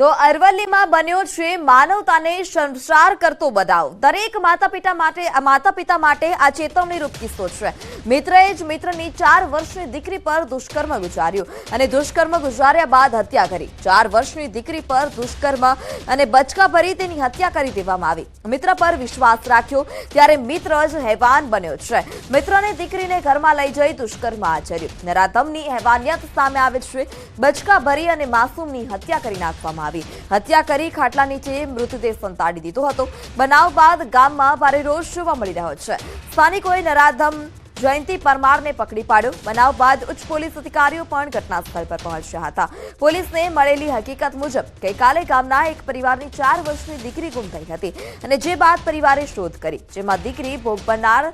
તો અરવલ્લીમાં બન્યો છે માનવતાને સંસાર કરતો બનાવ દરેક માતા પિતા માટે માતા પિતા માટે આ ચેતવણીરૂપ કિસ્સો છે. મિત્રએ જ મિત્રની ચાર વર્ષની દીકરી પર દુષ્કર્મ ગુજાર્યું અને દુષ્કર્મ ગુજાર્યા બાદ હત્યા કરી. ચાર વર્ષની દીકરી પર દુષ્કર્મ અને બચકા ભરી તેની હત્યા કરી દેવામાં આવી. મિત્ર પર વિશ્વાસ રાખ્યો, ત્યારે મિત્ર જ હેવાન બન્યો છે. મિત્રને દીકરીને ઘરમાં લઈ જઈ દુષ્કર્મ આચર્યું. નરાધમની હેવાનિયત સામે આવે છે. બચકા ભરી અને માસૂમની હત્યા કરી નાખવામાં આવી. હત્યા કરી ખાટલા નીચે મૃતદેહ સંતાડી દીધો હતો. બનાવ બાદ ગામમાં ભારે રોષ જોવા મળી રહ્યો છે. સ્થાનિકોએ નરાધમ જયંતિ પરમારને પકડી પાડ્યો. બનાવ બાદ ઉચ્ચ પોલીસ અધિકારીઓ પણ ઘટના સ્થળ પર પહોંચ્યા હતા. પોલીસને મળેલી હકીકત મુજબ, ગઈકાલે ગામના એક પરિવારની ચાર વર્ષની દીકરી ગુમ થઈ હતી અને જે બાદ પરિવારે શોધ કરી, જેમાં દીકરી ભોગ બનનાર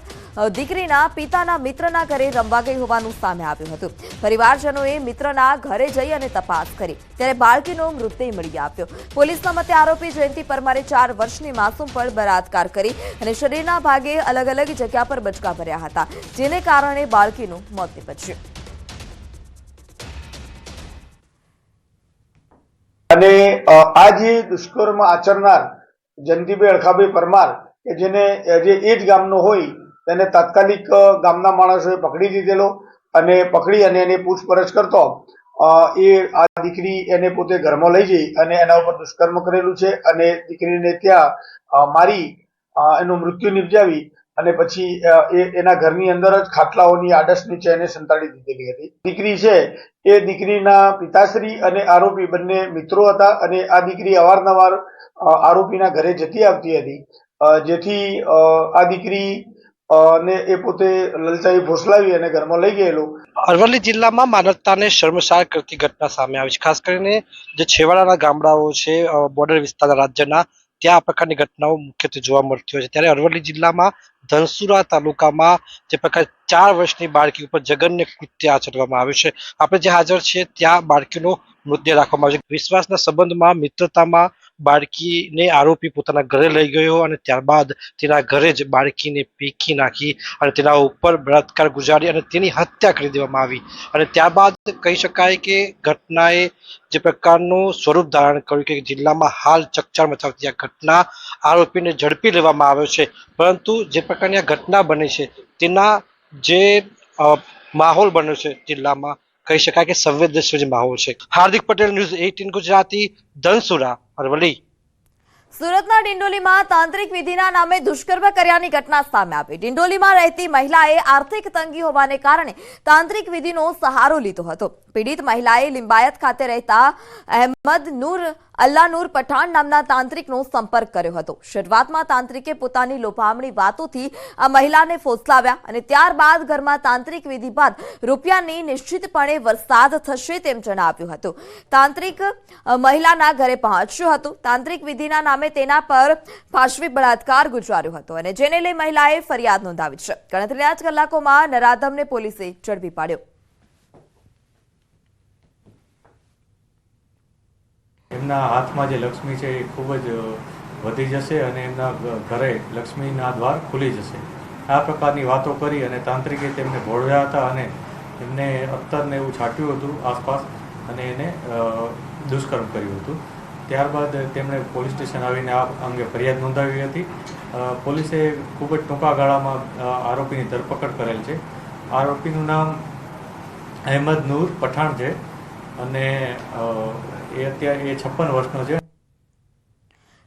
દીકરીના પિતાના મિત્રના ઘરે રમવા ગઈ હોવાનું સામે આવ્યું હતું. પરિવારજનોએ મિત્રના ઘરે જઈ અને તપાસ કરી. ત્યારે બાળકીનો મૃતદેહ મળી આવ્યો. પોલીસના મતે આરોપી જયંતિ પરમારે ચાર વર્ષની માસૂમ પર બળાત્કાર કરી અને શરીરના ભાગે અલગ અલગ જગ્યા પર બચકા ભર્યા હતા. જેને કારણે બાળકીનું મોત નીપજ્યું. અને આ જે દુષ્કર્મ આચરનાર જયંતિભાઈ અળખાભાઈ પરમાર, કે જેને જે એ જ ગામનો હોય, તેને તાત્કાલિક ગામના માણસોએ પકડી લીધેલો અને પકડી અને એની પૂછપરછ કરતો એ આ દીકરી એને પોતે ઘરમાં લઈ જઈ અને એના ઉપર દુષ્કર્મ કરેલું છે અને દીકરીને ત્યાં મારી એનું મૃત્યુ નિપજાવી અને પછી એના ઘરની અંદર જ ખાટલાઓની આડસ નીચે એને સંતાડી દીધેલી હતી. દીકરી છે, એ દીકરીના પિતાશ્રી અને આરોપી બંને મિત્રો હતા અને આ દીકરી અવારનવાર આરોપીના ઘરે જતી આવતી હતી. જેથી આ દીકરી ને એ પોતે લલચાઈ ફોસલાવી અને ઘરમાં લઈ ગયેલો. અરવલ્લી જિલ્લામાં માનવતાને શર્મસાર કરતી ઘટના સામે આવી છે. ખાસ કરીને જે છેવાડાના ગામડાઓ છે બોર્ડર વિસ્તારના રાજ્યના ત્યાં આ પ્રકારની ઘટનાઓ મુખ્યત્વે જોવા મળતી હોય છે. ત્યારે અરવલ્લી જિલ્લામાં ધનસુરા તાલુકામાં જે પ્રકાર ચાર વર્ષની બાળકી ઉપર જગન્ય કૃત્ય આચરવામાં આવ્યું છે. આપણે જે હાજર છીએ, ત્યાં બાળકીનો મૃતદેહ રાખવામાં આવ્યો છે. વિશ્વાસના સંબંધમાં મિત્રતામાં બાળકીને આરોપી પોતાના ઘરે લઈ ગયો અને ત્યારબાદ તેના ઘરે જ બાળકીને પીકી નાખી અને તેના ઉપર બળાત્કાર ગુજારી અને તેની હત્યા કરી દેવામાં આવી. અને ત્યારબાદ કહી શકાય કે ઘટનાએ જે પ્રકારનું સ્વરૂપ ધારણ કર્યું કે જિલ્લામાં હાલ ચકચાર મચાવતી આ ઘટના આરોપીને ઝડપી લેવામાં આવ્યો છે. પરંતુ જે પ્રકારની આ ઘટના બની છે તેના જે માહોલ બન્યો છે જિલ્લામાં, કહી શકાય કે સંવેદનશીલ જે માહોલ છે. Hardik Patel news eighteen Gujarati, Dhansura. Aravalli. સુરતના ડિંડોલીમાં તાંત્રિક વિધિના નામે દુષ્કર્મ કર્યાની ઘટના સામે આવી. ડિંડોલીમાં રહેતી મહિલાએ આર્થિક તંગી હોવાને કારણે તાંત્રિક વિધિનો સહારો લીધો હતો. પીડિત મહિલાએ લિંબાયત ખાતે રહેતા અહેમદ નૂર, અલ્લા નૂર પઠાણ નામના તાંત્રિકનો સંપર્ક કર્યો હતો. શરૂઆતમાં તાંત્રિકે પોતાની લોભામણી વાતોથી આ મહિલાને ફોસલાવ્યા અને ત્યારબાદ ઘરમાં તાંત્રિક વિધિ બાદ રૂપિયાની નિશ્ચિતપણે વરસાદ થશે તેમ જણાવ્યું હતું. તાંત્રિક મહિલાના ઘરે પહોંચ્યું હતું. તાંત્રિક વિધિના નામે તેના પર ફાશવી બળાત્કાર ગુજાર્યો હતો અને જેને લઈ મહિલાએ ફરિયાદ નોંધાવી છે. ગણતરીના જ કલાકોમાં નરાધમને પોલીસે ઝડપી પાડ્યો. એમના હાથમાં જે લક્ષ્મી છે એ ખૂબ જ વધી જશે અને એમના ઘરે લક્ષ્મીના દ્વાર ખુલી જશે. આ પ્રકારની વાતો કરી અને તાંત્રિકે તેમને ભોળવ્યા હતા અને એમને અત્તરને એવું છાંટ્યું હતું આસપાસ અને એને દુષ્કર્મ કર્યું હતું. ત્યારબાદ તેમણે પોલીસ સ્ટેશન આવીને આ અંગે ફરિયાદ નોંધાવી હતી. પોલીસે ખૂબ જ ટૂંકા ગાળામાં આરોપીની ધરપકડ કરેલ છે. આરોપીનું નામ અહેમદ નૂર પઠાણ છે અને એ અત્યારે એ છપ્પન વર્ષનો છે.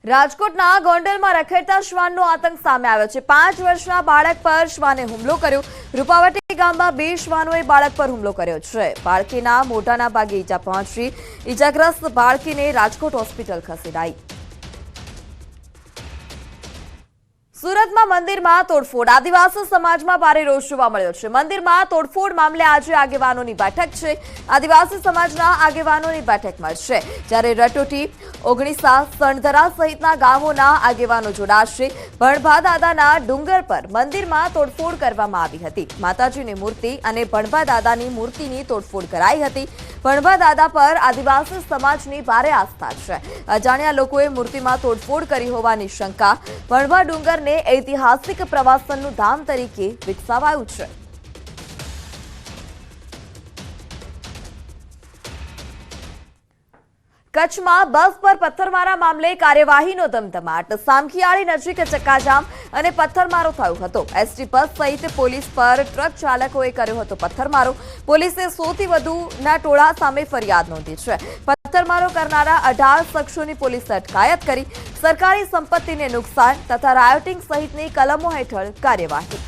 રાજકોટના ગોંડલમાં રખડતા શ્વાનનો આતંક સામે આવ્યો છે. પાંચ વર્ષના બાળક પર શ્વાને હુમલો કર્યો. રૂપાવટી ગામમાં બે શ્વાનોએ બાળક પર હુમલો કર્યો છે. બાળકીના મોઢાના ભાગે ઈજા પહોંચી. ઈજાગ્રસ્ત બાળકીને રાજકોટ હોસ્પિટલ ખસેડાઈ. સુરતમાં મંદિરમાં તોડફોડ. આદિવાસી સમાજમાં ભારે રોષ જોવા મળ્યો છે. મંદિરમાં તોડફોડ મામલે આજે આગેવાનોની બેઠક છે. આદિવાસી સમાજના આગેવાનોની બેઠકમાં છે. જ્યારે રટોટી, ઓગણીસા, સણધરા સહિતના ગામોના આગેવાનો જોડાશે. ભણભા દાદાના ડુંગર પર મંદિરમાં તોડફોડ કરવામાં આવી હતી. માતાજીની મૂર્તિ અને ભણભા દાદાની મૂર્તિની તોડફોડ કરાઈ હતી. ભણભા દાદા પર આદિવાસી સમાજની ભારે આસ્થા છે. અજાણ્યા લોકોએ મૂર્તિમાં તોડફોડ કરી હોવાની શંકા. ભણભા ડુંગરને ઐતિહાસિક પ્રવાસનનું ધામ તરીકે વિકસાવાયું છે. કચ્છમાં બસ પર પથ્થરમારા મામલે કાર્યવાહીનો ધમધમાટ. સામખિયાળી નજીક ચક્કાજામ અને પથ્થરમારો થયો હતો. એસટી બસ સહિત પોલીસ પર ટ્રક ચાલકોએ કર્યો હતો પથ્થરમારો. પોલીસે સૌથી વધુના ટોળા સામે ફરિયાદ નોંધી છે. પથ્થરમારો કરનારા અઢાર શખ્સોની પોલીસે અટકાયત કરી. સરકારી સંપત્તિને નુકસાન તથા રાયોટિંગ સહિતની કલમો હેઠળ કાર્યવાહી.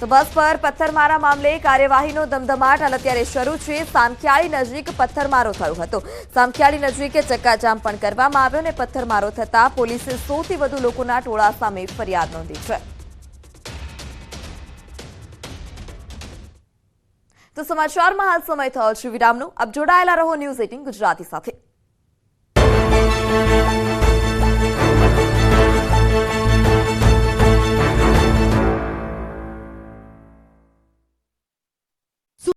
તો બસ પર પથ્થરમારા મામલે કાર્યવાહીનો ધમધમાટ હાલ અત્યારે શરૂ છે. સામખિયાળી નજીક પથ્થરમારો થયો હતો. સામખિયાળી નજીકે ચક્કાજામ પણ કરવામાં આવ્યો અને પથ્થરમારો થતા પોલીસે સૌથી વધુ લોકોના ટોળા સામે ફરિયાદ નોંધી છે. તો સમાચારમાં હાલ સમય થયો છે વિરામનો. આપ જોડાયેલા રહો ન્યૂઝ એટીન ગુજરાતી સાથે.